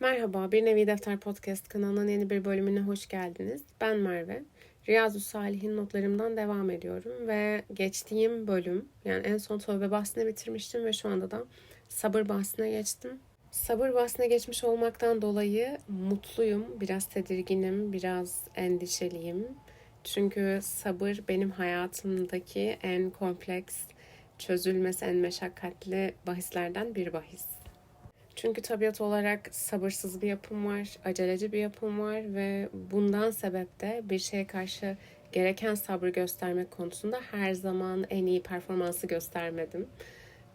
Merhaba, Bir Nevi Defter Podcast kanalının yeni bir bölümüne hoş geldiniz. Ben Merve. Riyazu Salih'in notlarımdan devam ediyorum ve geçtiğim bölüm, yani en son tövbe bahsini bitirmiştim ve şu anda da sabır bahsine geçtim. Sabır bahsine geçmiş olmaktan dolayı mutluyum, biraz tedirginim, biraz endişeliyim. Çünkü sabır benim hayatımdaki en kompleks, çözülmesi en meşakkatli bahislerden bir bahis. Çünkü tabiat olarak sabırsız bir yapım var, aceleci bir yapım var ve bundan sebep de bir şeye karşı gereken sabrı göstermek konusunda her zaman en iyi performansı göstermedim.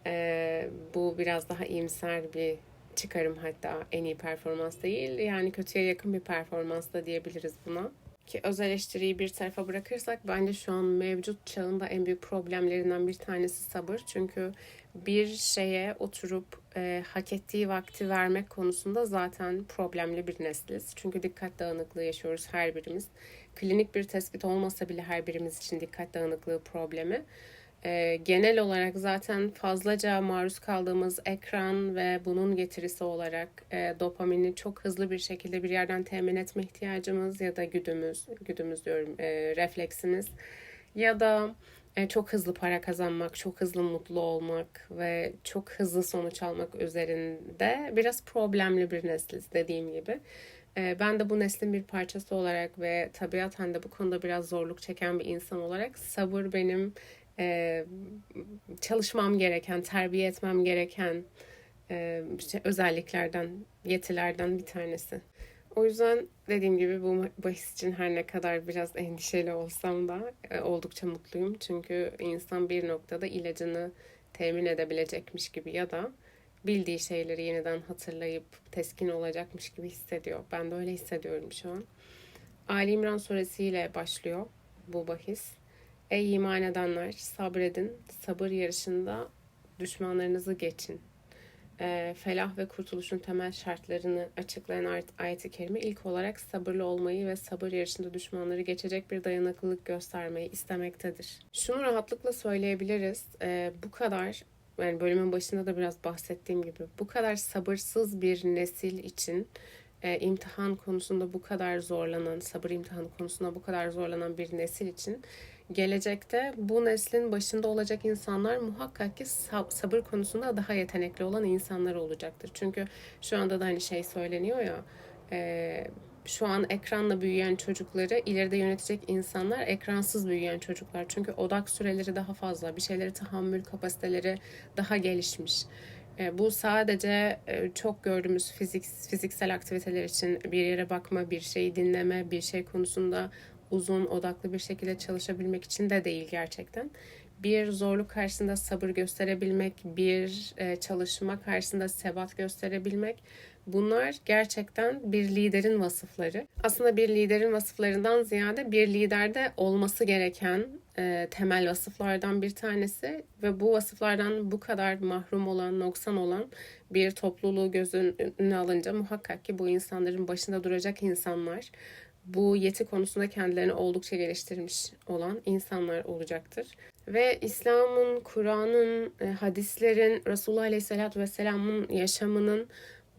Ee, bu biraz daha iyimser bir çıkarım hatta en iyi performans değil. Yani kötüye yakın bir performans da diyebiliriz buna. Ki öz eleştiriyi bir tarafa bırakırsak bence şu an mevcut çağında en büyük problemlerinden bir tanesi sabır. Çünkü bir şeye oturup e, hak ettiği vakti vermek konusunda zaten problemli bir nesliz. Çünkü dikkat dağınıklığı yaşıyoruz her birimiz. Klinik bir tespit olmasa bile her birimiz için dikkat dağınıklığı problemi. E, genel olarak zaten fazlaca maruz kaldığımız ekran ve bunun getirisi olarak e, dopamini çok hızlı bir şekilde bir yerden temin etme ihtiyacımız ya da güdümüz, güdümüz diyorum, e, refleksimiz ya da çok hızlı para kazanmak, çok hızlı mutlu olmak ve çok hızlı sonuç almak üzerinde biraz problemli bir nesliz dediğim gibi. E, ben de bu neslin bir parçası olarak ve tabiaten de bu konuda biraz zorluk çeken bir insan olarak sabır benim e, çalışmam gereken, terbiye etmem gereken özelliklerden, yetilerden bir tanesi. O yüzden dediğim gibi bu bahis için her ne kadar biraz endişeli olsam da e, oldukça mutluyum. Çünkü insan bir noktada ilacını temin edebilecekmiş gibi ya da bildiği şeyleri yeniden hatırlayıp teskin olacakmış gibi hissediyor. Ben de öyle hissediyorum şu an. Ali İmran suresiyle başlıyor bu bahis. Ey iman edenler sabredin, sabır yarışında düşmanlarınızı geçin e, felah ve kurtuluşun temel şartlarını açıklayan ayet-i kerime ilk olarak sabırlı olmayı ve sabır yarışında düşmanları geçecek bir dayanıklılık göstermeyi istemektedir. Şunu rahatlıkla söyleyebiliriz. E, bu kadar yani bölümün başında da biraz bahsettiğim gibi bu kadar sabırsız bir nesil için e, imtihan konusunda bu kadar zorlanan, sabır imtihanı konusunda bu kadar zorlanan bir nesil için gelecekte bu neslin başında olacak insanlar muhakkak ki sab- sabır konusunda daha yetenekli olan insanlar olacaktır. Çünkü şu anda da hani şey söyleniyor ya e, şu an ekranla büyüyen çocukları ileride yönetecek insanlar ekransız büyüyen çocuklar. Çünkü odak süreleri daha fazla, bir şeyleri tahammül kapasiteleri daha gelişmiş. E, bu sadece e, çok gördüğümüz fizik, fiziksel aktiviteler için bir yere bakma, bir şeyi dinleme, bir şey konusunda uzun odaklı bir şekilde çalışabilmek için de değil gerçekten. Bir zorluk karşısında sabır gösterebilmek, bir e, çalışma karşısında sebat gösterebilmek bunlar gerçekten bir liderin vasıfları. Aslında bir liderin vasıflarından ziyade bir liderde olması gereken e, temel vasıflardan bir tanesi ve bu vasıflardan bu kadar mahrum olan, noksan olan bir topluluğu gözün önüne alınca muhakkak ki bu insanların başında duracak insanlar bu yeti konusunda kendilerini oldukça geliştirmiş olan insanlar olacaktır. Ve İslam'ın, Kur'an'ın, e, hadislerin, Resulullah Aleyhisselatü Vesselam'ın yaşamının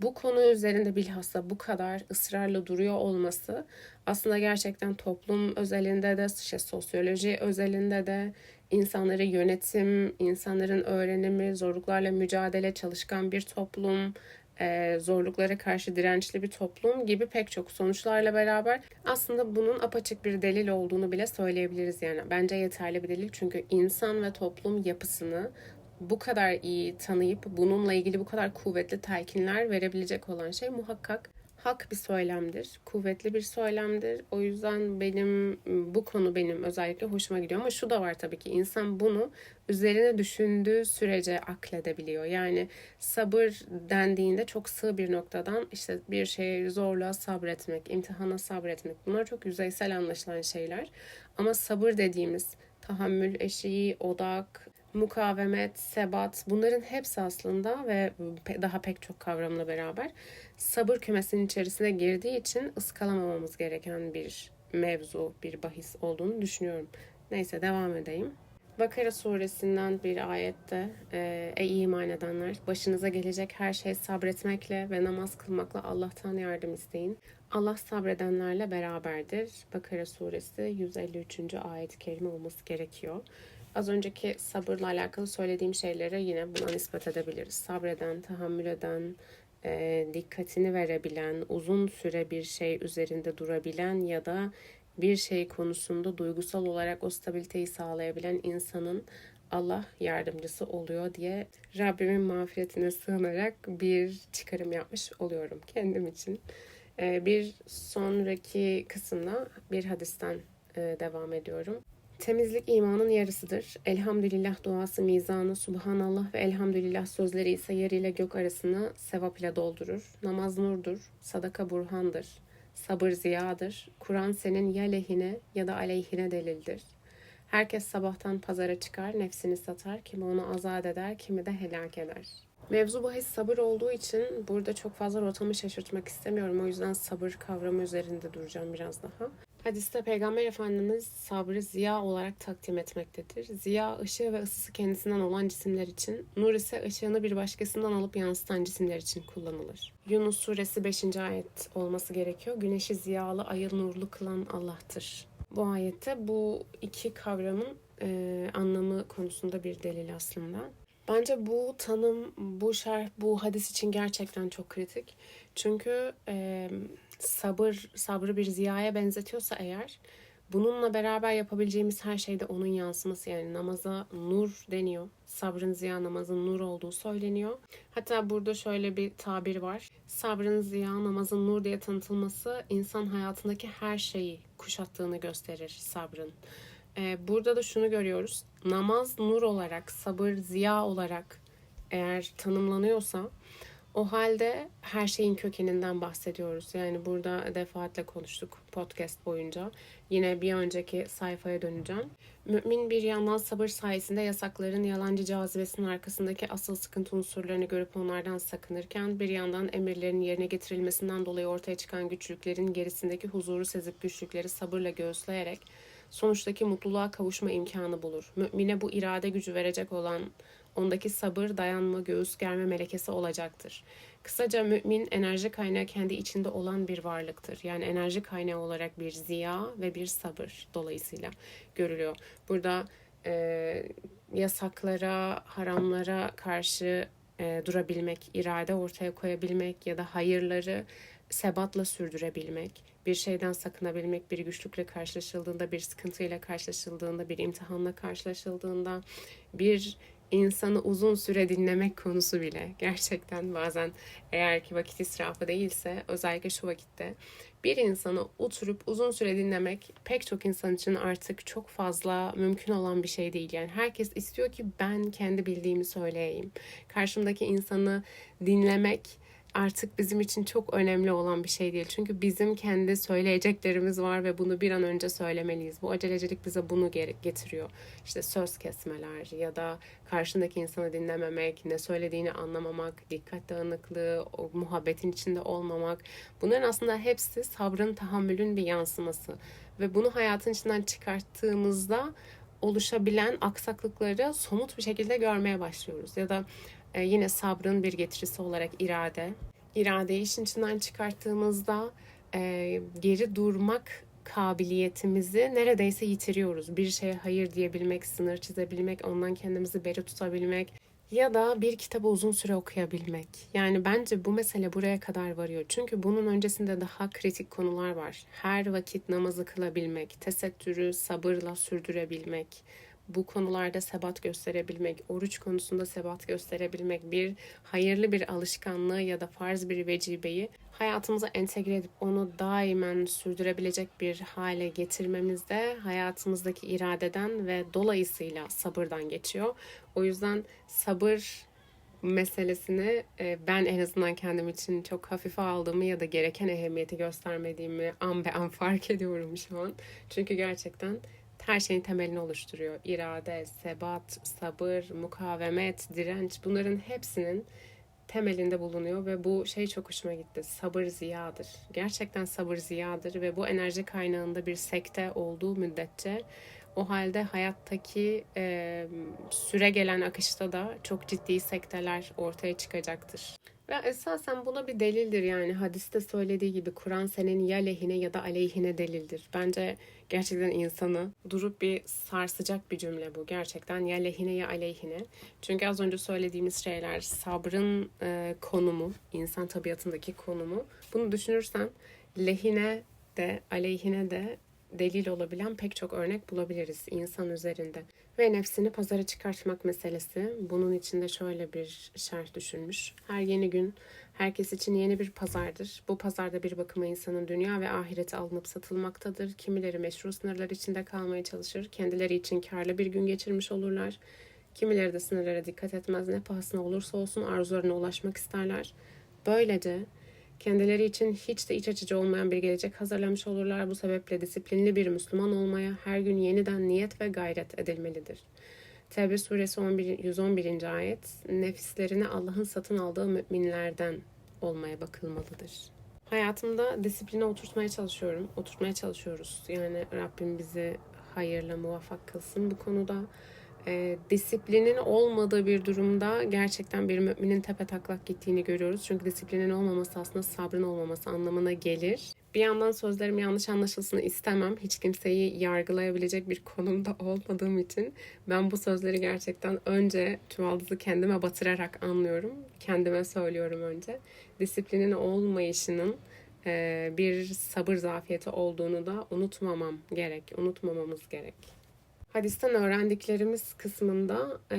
bu konu üzerinde bilhassa bu kadar ısrarla duruyor olması aslında gerçekten toplum özelinde de, işte sosyoloji özelinde de, insanları yönetim, insanların öğrenimi, zorluklarla mücadele, çalışkan bir toplum, e, zorluklara karşı dirençli bir toplum gibi pek çok sonuçlarla beraber aslında bunun apaçık bir delil olduğunu bile söyleyebiliriz yani. Bence yeterli bir delil çünkü insan ve toplum yapısını bu kadar iyi tanıyıp bununla ilgili bu kadar kuvvetli telkinler verebilecek olan şey muhakkak hak bir söylemdir. Kuvvetli bir söylemdir. O yüzden benim bu konu benim özellikle hoşuma gidiyor. Ama şu da var tabii ki insan bunu üzerine düşündüğü sürece akledebiliyor. Yani sabır dendiğinde çok sığ bir noktadan işte bir şeye zorluğa sabretmek, imtihana sabretmek bunlar çok yüzeysel anlaşılan şeyler. Ama sabır dediğimiz tahammül eşiği, odak, mukavemet, sebat bunların hepsi aslında ve daha pek çok kavramla beraber sabır kümesinin içerisine girdiği için ıskalamamamız gereken bir mevzu, bir bahis olduğunu düşünüyorum. Neyse devam edeyim. Bakara suresinden bir ayette e, ey iman edenler başınıza gelecek her şey sabretmekle ve namaz kılmakla Allah'tan yardım isteyin. Allah sabredenlerle beraberdir. Bakara suresi 153. ayet-i kerime olması gerekiyor. Az önceki sabırla alakalı söylediğim şeylere yine buna nispet edebiliriz. Sabreden, tahammül eden, e, dikkatini verebilen, uzun süre bir şey üzerinde durabilen ya da bir şey konusunda duygusal olarak o stabiliteyi sağlayabilen insanın Allah yardımcısı oluyor diye Rabbimin mağfiretine sığınarak bir çıkarım yapmış oluyorum kendim için. Ee, bir sonraki kısımda bir hadisten e, devam ediyorum. Temizlik imanın yarısıdır. Elhamdülillah duası mizanı, subhanallah ve elhamdülillah sözleri ise yer ile gök arasını sevap ile doldurur. Namaz nurdur, sadaka burhandır. Sabır ziyadır. Kur'an senin ya lehine ya da aleyhine delildir. Herkes sabahtan pazara çıkar, nefsini satar, kimi onu azat eder, kimi de helak eder. Mevzu bahis sabır olduğu için burada çok fazla rotamı şaşırtmak istemiyorum. O yüzden sabır kavramı üzerinde duracağım biraz daha. Hadiste Peygamber Efendimiz sabrı ziya olarak takdim etmektedir. Ziya ışığı ve ısısı kendisinden olan cisimler için, nur ise ışığını bir başkasından alıp yansıtan cisimler için kullanılır. Yunus suresi 5. ayet olması gerekiyor. Güneşi ziyalı, ayı nurlu kılan Allah'tır. Bu ayette bu iki kavramın e, anlamı konusunda bir delil aslında. Bence bu tanım, bu şerh, bu hadis için gerçekten çok kritik. Çünkü e, sabır, sabrı bir ziyaya benzetiyorsa eğer bununla beraber yapabileceğimiz her şeyde onun yansıması yani namaza nur deniyor. Sabrın ziya namazın nur olduğu söyleniyor. Hatta burada şöyle bir tabir var. Sabrın ziya namazın nur diye tanıtılması insan hayatındaki her şeyi kuşattığını gösterir sabrın. Ee, burada da şunu görüyoruz. Namaz nur olarak, sabır ziya olarak eğer tanımlanıyorsa o halde her şeyin kökeninden bahsediyoruz. Yani burada defaatle konuştuk podcast boyunca. Yine bir önceki sayfaya döneceğim. Mümin bir yandan sabır sayesinde yasakların yalancı cazibesinin arkasındaki asıl sıkıntı unsurlarını görüp onlardan sakınırken bir yandan emirlerin yerine getirilmesinden dolayı ortaya çıkan güçlüklerin gerisindeki huzuru sezip güçlükleri sabırla göğüsleyerek sonuçtaki mutluluğa kavuşma imkanı bulur. Mümine bu irade gücü verecek olan ondaki sabır, dayanma, göğüs germe melekesi olacaktır. Kısaca mümin enerji kaynağı kendi içinde olan bir varlıktır. Yani enerji kaynağı olarak bir ziya ve bir sabır dolayısıyla görülüyor. Burada e, yasaklara, haramlara karşı e, durabilmek, irade ortaya koyabilmek ya da hayırları sebatla sürdürebilmek, bir şeyden sakınabilmek, bir güçlükle karşılaşıldığında, bir sıkıntıyla karşılaşıldığında, bir imtihanla karşılaşıldığında, bir insanı uzun süre dinlemek konusu bile gerçekten bazen eğer ki vakit israfı değilse özellikle şu vakitte bir insanı oturup uzun süre dinlemek pek çok insan için artık çok fazla mümkün olan bir şey değil. Yani herkes istiyor ki ben kendi bildiğimi söyleyeyim. Karşımdaki insanı dinlemek artık bizim için çok önemli olan bir şey değil. Çünkü bizim kendi söyleyeceklerimiz var ve bunu bir an önce söylemeliyiz. Bu acelecilik bize bunu getiriyor. İşte söz kesmeler ya da karşındaki insanı dinlememek, ne söylediğini anlamamak, dikkat dağınıklığı, o muhabbetin içinde olmamak. Bunların aslında hepsi sabrın, tahammülün bir yansıması. Ve bunu hayatın içinden çıkarttığımızda oluşabilen aksaklıkları somut bir şekilde görmeye başlıyoruz. Ya da e, yine sabrın bir getirisi olarak irade. İradeyi işin içinden çıkarttığımızda e, geri durmak kabiliyetimizi neredeyse yitiriyoruz. Bir şeye hayır diyebilmek, sınır çizebilmek, ondan kendimizi beri tutabilmek ya da bir kitabı uzun süre okuyabilmek. Yani bence bu mesele buraya kadar varıyor. Çünkü bunun öncesinde daha kritik konular var. Her vakit namazı kılabilmek, tesettürü sabırla sürdürebilmek, bu konularda sebat gösterebilmek, oruç konusunda sebat gösterebilmek, bir hayırlı bir alışkanlığı ya da farz bir vecibeyi hayatımıza entegre edip onu daimen sürdürebilecek bir hale getirmemizde hayatımızdaki iradeden ve dolayısıyla sabırdan geçiyor. O yüzden sabır meselesini e, ben en azından kendim için çok hafife aldığımı ya da gereken ehemmiyeti göstermediğimi an be an fark ediyorum şu an. Çünkü gerçekten her şeyin temelini oluşturuyor. İrade, sebat, sabır, mukavemet, direnç bunların hepsinin temelinde bulunuyor ve bu şey çok hoşuma gitti. Sabır ziyadır. Gerçekten sabır ziyadır ve bu enerji kaynağında bir sekte olduğu müddetçe O halde hayattaki e, süre gelen akışta da çok ciddi sekteler ortaya çıkacaktır. Ve esasen buna bir delildir yani hadiste söylediği gibi Kur'an senin ya lehine ya da aleyhine delildir. Bence gerçekten insanı durup bir sarsacak bir cümle bu. Gerçekten ya lehine ya aleyhine. Çünkü az önce söylediğimiz şeyler sabrın e, konumu, insan tabiatındaki konumu. Bunu düşünürsen lehine de aleyhine de delil olabilen pek çok örnek bulabiliriz insan üzerinde. Ve nefsini pazara çıkartmak meselesi. Bunun içinde şöyle bir şerh düşünmüş. Her yeni gün herkes için yeni bir pazardır. Bu pazarda bir bakıma insanın dünya ve ahireti alınıp satılmaktadır. Kimileri meşru sınırlar içinde kalmaya çalışır. Kendileri için karlı bir gün geçirmiş olurlar. Kimileri de sınırlara dikkat etmez. Ne pahasına olursa olsun arzularına ulaşmak isterler. Böylece kendileri için hiç de iç açıcı olmayan bir gelecek hazırlamış olurlar. Bu sebeple disiplinli bir Müslüman olmaya her gün yeniden niyet ve gayret edilmelidir. Tevbe suresi 11, 111. ayet nefislerini Allah'ın satın aldığı müminlerden olmaya bakılmalıdır. Hayatımda disipline oturtmaya çalışıyorum. Oturtmaya çalışıyoruz. Yani Rabbim bizi hayırla muvaffak kılsın bu konuda e, disiplinin olmadığı bir durumda gerçekten bir müminin tepe taklak gittiğini görüyoruz. Çünkü disiplinin olmaması aslında sabrın olmaması anlamına gelir. Bir yandan sözlerim yanlış anlaşılsın istemem. Hiç kimseyi yargılayabilecek bir konumda olmadığım için ben bu sözleri gerçekten önce çuvaldızı kendime batırarak anlıyorum. Kendime söylüyorum önce. Disiplinin olmayışının e, bir sabır zafiyeti olduğunu da unutmamam gerek, unutmamamız gerek. Hadisten öğrendiklerimiz kısmında e,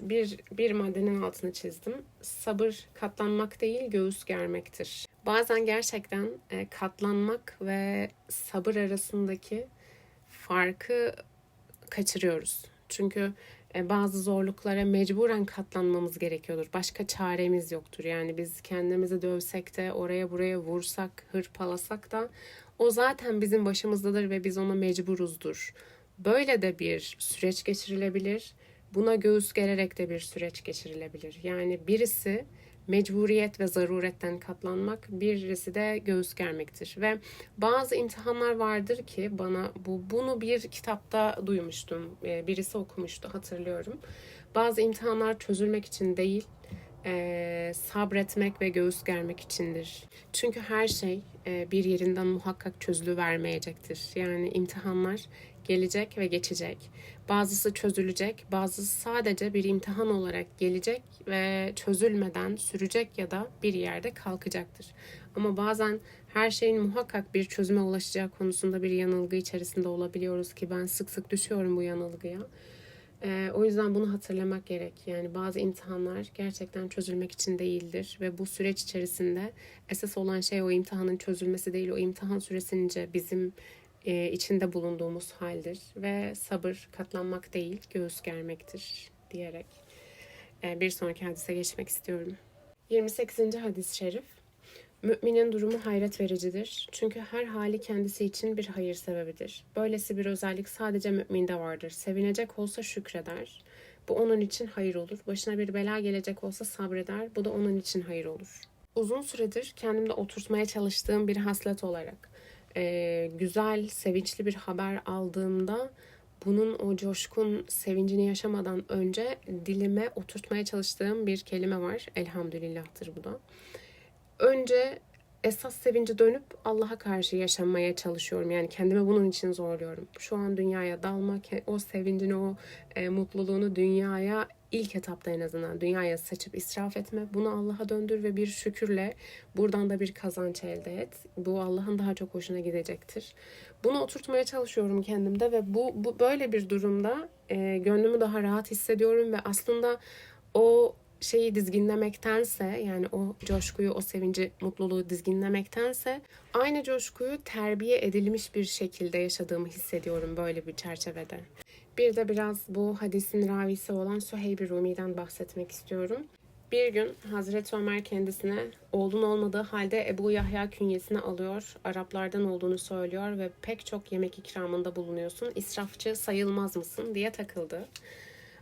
bir, bir maddenin altını çizdim. Sabır katlanmak değil göğüs germektir. Bazen gerçekten e, katlanmak ve sabır arasındaki farkı kaçırıyoruz. Çünkü e, bazı zorluklara mecburen katlanmamız gerekiyordur. Başka çaremiz yoktur. Yani biz kendimizi dövsek de oraya buraya vursak, hırpalasak da o zaten bizim başımızdadır ve biz ona mecburuzdur. Böyle de bir süreç geçirilebilir. Buna göğüs gererek de bir süreç geçirilebilir. Yani birisi mecburiyet ve zaruretten katlanmak, birisi de göğüs germektir. Ve bazı imtihanlar vardır ki bana bu bunu bir kitapta duymuştum. Ee, birisi okumuştu hatırlıyorum. Bazı imtihanlar çözülmek için değil, e, sabretmek ve göğüs germek içindir. Çünkü her şey e, bir yerinden muhakkak çözülü vermeyecektir. Yani imtihanlar gelecek ve geçecek. Bazısı çözülecek, bazısı sadece bir imtihan olarak gelecek ve çözülmeden sürecek ya da bir yerde kalkacaktır. Ama bazen her şeyin muhakkak bir çözüme ulaşacağı konusunda bir yanılgı içerisinde olabiliyoruz ki ben sık sık düşüyorum bu yanılgıya. Ee, o yüzden bunu hatırlamak gerek. Yani bazı imtihanlar gerçekten çözülmek için değildir ve bu süreç içerisinde esas olan şey o imtihanın çözülmesi değil, o imtihan süresince bizim e, içinde bulunduğumuz haldir ve sabır katlanmak değil göğüs germektir diyerek e, bir sonraki hadise geçmek istiyorum. 28. hadis-i şerif Müminin durumu hayret vericidir. Çünkü her hali kendisi için bir hayır sebebidir. Böylesi bir özellik sadece müminde vardır. Sevinecek olsa şükreder. Bu onun için hayır olur. Başına bir bela gelecek olsa sabreder. Bu da onun için hayır olur. Uzun süredir kendimde oturtmaya çalıştığım bir haslet olarak e, güzel, sevinçli bir haber aldığımda bunun o coşkun sevincini yaşamadan önce dilime oturtmaya çalıştığım bir kelime var. Elhamdülillah'tır bu da. Önce esas sevinci dönüp Allah'a karşı yaşamaya çalışıyorum. Yani kendime bunun için zorluyorum. Şu an dünyaya dalma, o sevincini, o e, mutluluğunu dünyaya ilk etapta en azından dünyaya saçıp israf etme. Bunu Allah'a döndür ve bir şükürle buradan da bir kazanç elde et. Bu Allah'ın daha çok hoşuna gidecektir. Bunu oturtmaya çalışıyorum kendimde ve bu, bu böyle bir durumda e, gönlümü daha rahat hissediyorum ve aslında o şeyi dizginlemektense yani o coşkuyu, o sevinci, mutluluğu dizginlemektense aynı coşkuyu terbiye edilmiş bir şekilde yaşadığımı hissediyorum böyle bir çerçevede. Bir de biraz bu hadisin ravisi olan Süheyb-i Rumi'den bahsetmek istiyorum. Bir gün Hazreti Ömer kendisine oğlun olmadığı halde Ebu Yahya künyesini alıyor, Araplardan olduğunu söylüyor ve pek çok yemek ikramında bulunuyorsun, israfçı sayılmaz mısın diye takıldı.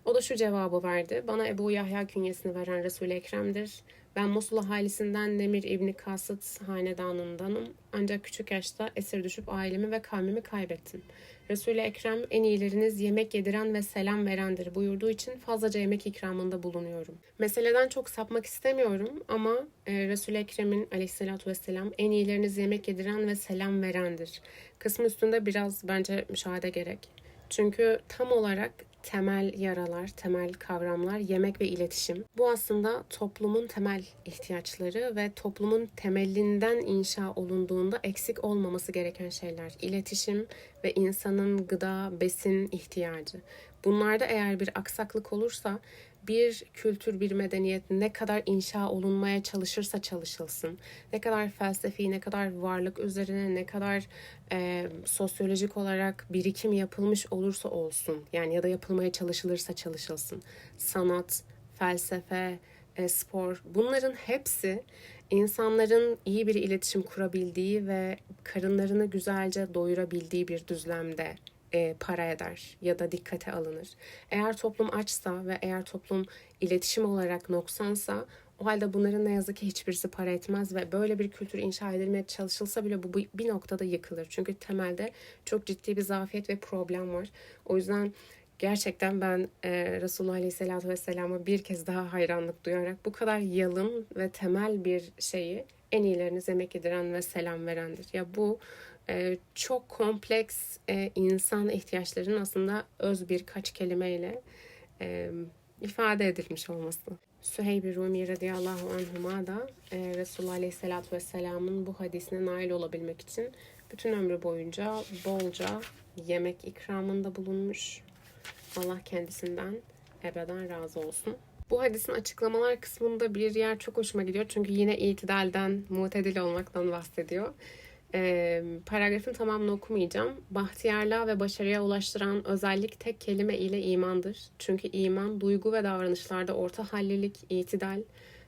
O da şu cevabı verdi. Bana Ebu Yahya künyesini veren Resul-i Ekrem'dir. Ben Mosul ahalisinden Nemir İbni Kasıt hanedanındanım. Ancak küçük yaşta esir düşüp ailemi ve kavmimi kaybettim. Resul-i Ekrem en iyileriniz yemek yediren ve selam verendir buyurduğu için fazlaca yemek ikramında bulunuyorum. Meseleden çok sapmak istemiyorum ama e, Resul-i Ekrem'in aleyhissalatü vesselam en iyileriniz yemek yediren ve selam verendir. Kısmı üstünde biraz bence müşahede gerek. Çünkü tam olarak temel yaralar, temel kavramlar yemek ve iletişim. Bu aslında toplumun temel ihtiyaçları ve toplumun temelinden inşa olunduğunda eksik olmaması gereken şeyler. İletişim ve insanın gıda, besin ihtiyacı. Bunlarda eğer bir aksaklık olursa bir kültür, bir medeniyet ne kadar inşa olunmaya çalışırsa çalışılsın, ne kadar felsefi, ne kadar varlık üzerine, ne kadar e, sosyolojik olarak birikim yapılmış olursa olsun, yani ya da yapılmaya çalışılırsa çalışılsın, sanat, felsefe, e, spor, bunların hepsi insanların iyi bir iletişim kurabildiği ve karınlarını güzelce doyurabildiği bir düzlemde e, para eder ya da dikkate alınır. Eğer toplum açsa ve eğer toplum iletişim olarak noksansa o halde bunların ne yazık ki hiçbirisi para etmez ve böyle bir kültür inşa edilmeye çalışılsa bile bu bir noktada yıkılır. Çünkü temelde çok ciddi bir zafiyet ve problem var. O yüzden gerçekten ben e, Resulullah Aleyhisselatü Vesselam'a bir kez daha hayranlık duyarak bu kadar yalın ve temel bir şeyi en iyileriniz emek ediren ve selam verendir. Ya bu e, çok kompleks e, insan ihtiyaçlarının aslında öz birkaç kelimeyle e, ifade edilmiş olması. Süheyb-i Rumi radıyallahu anhuma da e, Resulullah aleyhissalatü vesselamın bu hadisine nail olabilmek için bütün ömrü boyunca bolca yemek ikramında bulunmuş. Allah kendisinden ebeden razı olsun. Bu hadisin açıklamalar kısmında bir yer çok hoşuma gidiyor. Çünkü yine itidalden, mutedil olmaktan bahsediyor. E, paragrafın tamamını okumayacağım. Bahtiyarlığa ve başarıya ulaştıran özellik tek kelime ile imandır. Çünkü iman duygu ve davranışlarda orta hallilik, itidal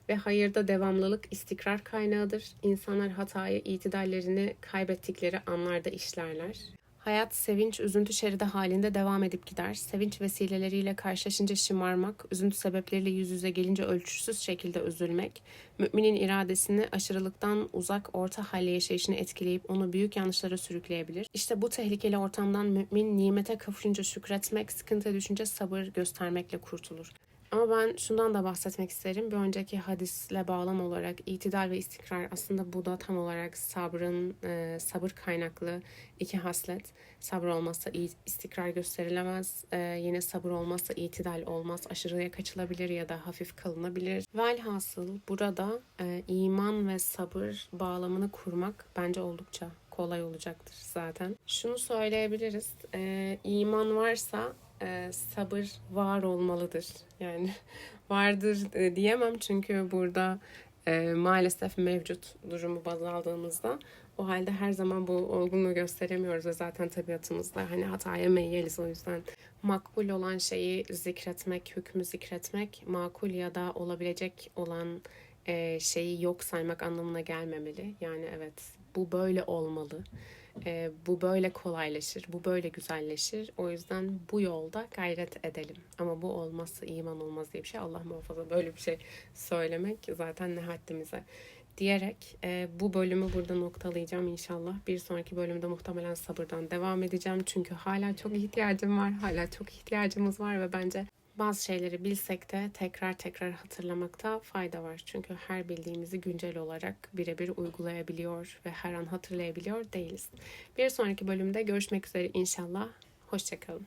ve hayırda devamlılık istikrar kaynağıdır. İnsanlar hatayı, itidallerini kaybettikleri anlarda işlerler. Hayat sevinç, üzüntü şeridi halinde devam edip gider. Sevinç vesileleriyle karşılaşınca şımarmak, üzüntü sebepleriyle yüz yüze gelince ölçüsüz şekilde üzülmek, müminin iradesini aşırılıktan uzak orta halli yaşayışını etkileyip onu büyük yanlışlara sürükleyebilir. İşte bu tehlikeli ortamdan mümin nimete kavuşunca şükretmek, sıkıntıya düşünce sabır göstermekle kurtulur. Ama ben şundan da bahsetmek isterim. Bir önceki hadisle bağlam olarak itidal ve istikrar aslında bu da tam olarak sabrın, e, sabır kaynaklı iki haslet. Sabır olmazsa istikrar gösterilemez. E, yine sabır olmazsa itidal olmaz. Aşırıya kaçılabilir ya da hafif kalınabilir. Velhasıl burada e, iman ve sabır bağlamını kurmak bence oldukça kolay olacaktır zaten. Şunu söyleyebiliriz. E, iman varsa e, sabır var olmalıdır. Yani vardır e, diyemem çünkü burada e, maalesef mevcut durumu baz aldığımızda o halde her zaman bu olgunluğu gösteremiyoruz ve zaten tabiatımızda hani hataya meyyaliz o yüzden makbul olan şeyi zikretmek, hükmü zikretmek makul ya da olabilecek olan e, şeyi yok saymak anlamına gelmemeli. Yani evet bu böyle olmalı e, bu böyle kolaylaşır, bu böyle güzelleşir. O yüzden bu yolda gayret edelim. Ama bu olmazsa iman olmaz diye bir şey Allah muhafaza böyle bir şey söylemek zaten ne haddimize diyerek e, bu bölümü burada noktalayacağım inşallah. Bir sonraki bölümde muhtemelen sabırdan devam edeceğim. Çünkü hala çok ihtiyacım var. Hala çok ihtiyacımız var ve bence bazı şeyleri bilsek de tekrar tekrar hatırlamakta fayda var. Çünkü her bildiğimizi güncel olarak birebir uygulayabiliyor ve her an hatırlayabiliyor değiliz. Bir sonraki bölümde görüşmek üzere inşallah. Hoşçakalın.